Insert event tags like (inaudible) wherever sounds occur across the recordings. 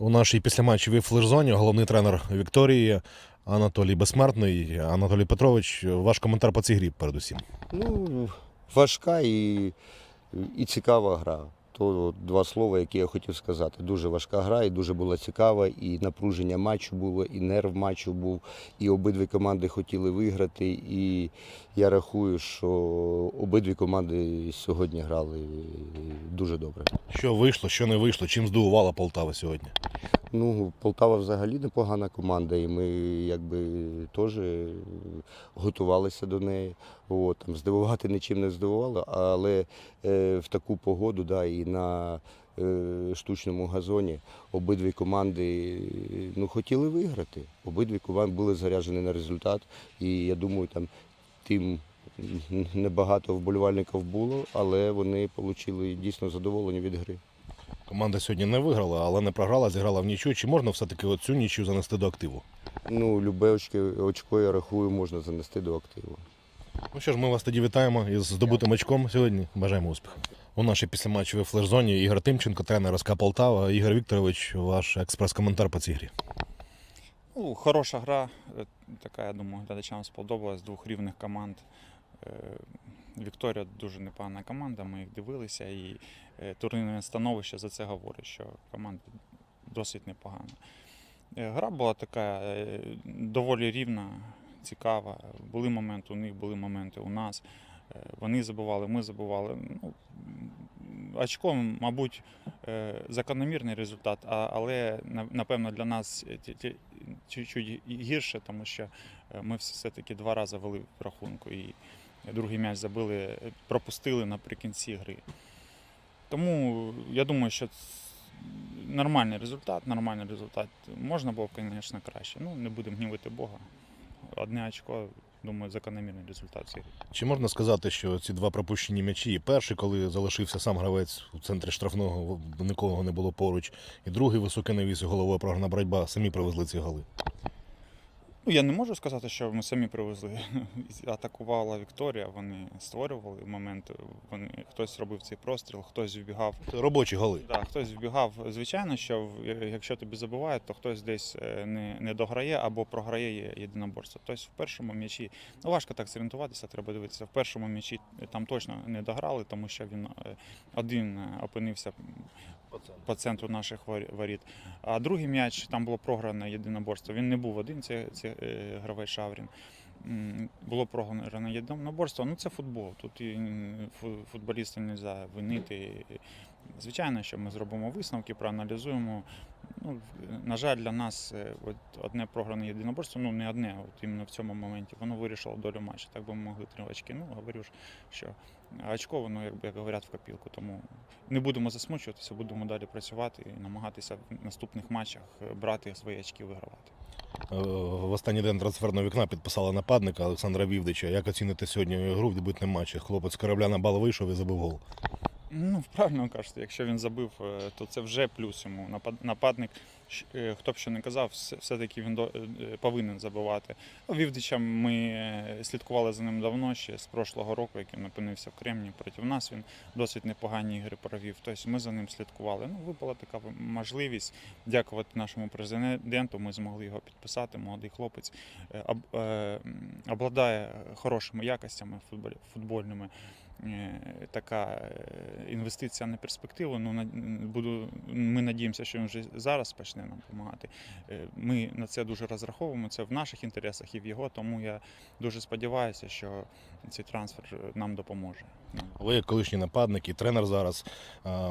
У нашій післяматчевій флеш-зоні головний тренер Вікторії Анатолій Безсмертний. Анатолій Петрович, ваш коментар по цій грі передусім. Ну, важка і, і цікава гра. То два слова, які я хотів сказати. Дуже важка гра, і дуже була цікава, і напруження матчу було, і нерв матчу був, і обидві команди хотіли виграти. І я рахую, що обидві команди сьогодні грали дуже добре. Що вийшло, що не вийшло, чим здивувала Полтава сьогодні? Ну, Полтава взагалі непогана команда, і ми якби теж готувалися до неї. От, там, здивувати нічим не здивувало, але е, в таку погоду, да, і на е, штучному газоні обидві команди ну, хотіли виграти. Обидві команди були заряджені на результат. І я думаю, там тим небагато вболівальників було, але вони отримали дійсно задоволення від гри. Команда сьогодні не виграла, але не програла, зіграла в нічю. Чи можна все-таки оцю нічю занести до активу? Ну, любе очко, я рахую, можна занести до активу. Ну що ж, ми вас тоді вітаємо із здобутим очком сьогодні. Бажаємо успіху. У нашій післяматчевій флеш-зоні Ігор Тимченко, тренер СК Полтава. Ігор Вікторович, ваш експрес-коментар по цій грі. Ну, хороша гра, е, така, я думаю, глядачам сподобалась, двох рівних команд. Е, Вікторія дуже непогана команда, ми їх дивилися, і е, турнірне становище за це говорить, що команда досить непогана. Гра була така доволі рівна, цікава. Були моменти у них, були моменти у нас. Е, Вони забували, ми забували. Ну, очко, мабуть, е, закономірний результат, але напевно для нас е, чуть-чуть гірше, тому що ми все-таки два рази вели в рахунку і другий м'яч забили, пропустили наприкінці гри. Тому я думаю, що нормальний результат, нормальний результат. Можна було, звісно, краще. Ну, не будемо гнівити Бога. Одне очко, думаю, закономірний результат цієї. Чи можна сказати, що ці два пропущені м'ячі, перший, коли залишився сам гравець у центрі штрафного, нікого не було поруч, і другий високий навіс і головою програна боротьба, самі привезли ці голи. Ну, я не можу сказати, що ми самі привезли. (laughs) Атакувала Вікторія, вони створювали моменти. Вони, хтось робив цей простріл, хтось вбігав. Робочі голи. Да, хтось вбігав. Звичайно, що якщо тобі забувають, то хтось десь е, не, не дограє або програє єдиноборство. Тобто в першому м'ячі, ну важко так зорієнтуватися, треба дивитися. В першому м'ячі там точно не дограли, тому що він е, один е, опинився по центру наших вор- воріт. А другий м'яч там було програно єдиноборство. Він не був один, це, це е, гравець Шаврін. Було програно єдиноборство. Ну це футбол. Тут футболіста не можна винити. Звичайно, що ми зробимо висновки, проаналізуємо. Ну, на жаль, для нас е, от одне програне єдиноборство, ну не одне, от іменно в цьому моменті, воно вирішило долю матчу. Так би ми могли три очки. Ну, говорю ж, що очко, воно, як, говорять, в копілку. Тому не будемо засмучуватися, будемо далі працювати і намагатися в наступних матчах е, брати свої очки, вигравати. Е, В останній день трансферного вікна підписали нападника Олександра Вівдича. Як оціните сьогодні гру в дебютному матчі? Хлопець корабля на бал вийшов і забив гол. Ну, правильно кажете, якщо він забив, е, то це вже плюс йому. Напад- Нападник, е, хто б що не казав, все- все-таки він е, повинен забивати. А Вівдича ми слідкували за ним давно, ще з прошлого року, як він опинився в Кремні проти нас. Він досить непогані ігри провів. Тобто ми за ним слідкували. Ну, випала така можливість. Дякувати нашому президенту. Ми змогли його підписати. Молодий хлопець обладає хорошими якостями футбольними. Е, така е, інвестиція на перспективу. Ну, буду, ми надіємося, що він вже зараз почне нам допомагати. Е, Ми на це дуже розраховуємо. Це в наших інтересах і в його. Тому я дуже сподіваюся, що цей трансфер нам допоможе. Ви як колишній нападник і тренер зараз.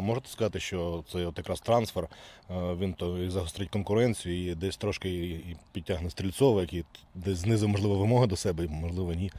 Можете сказати, що це от якраз трансфер. Він то і загострить конкуренцію, і десь трошки і- і підтягне стрільцова, який десь знизив, можливо, вимоги до себе, можливо, ні.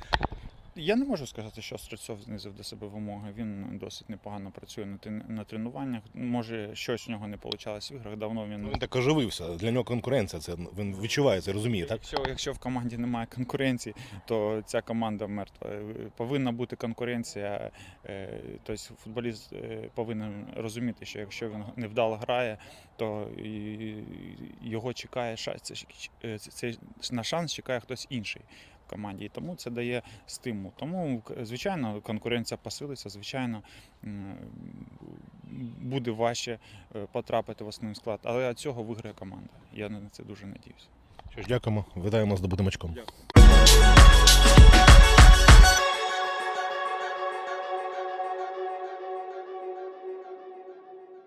Я не можу сказати, що Стрельцов знизив до себе вимоги. Він досить непогано працює на, на тренуваннях. Може, щось у нього не вийшло в іграх. Давно він Ну, Він так оживився. Для нього конкуренція. Це він відчуває це, розуміє, так? Якщо, якщо в команді немає конкуренції, то ця команда мертва. Е, Повинна бути конкуренція. е, Тобто футболіст е, повинен розуміти, що якщо він невдало грає, то його чекає шанс. це- на шанс чекає хтось інший. Команді, і тому це дає стимул. Тому, звичайно, конкуренція посилиться, звичайно, буде важче е, потрапити в основний склад. Але від цього виграє команда. Я на це дуже надіюся. Що ж, дякуємо, вітаємо з добутим очком. Дякую.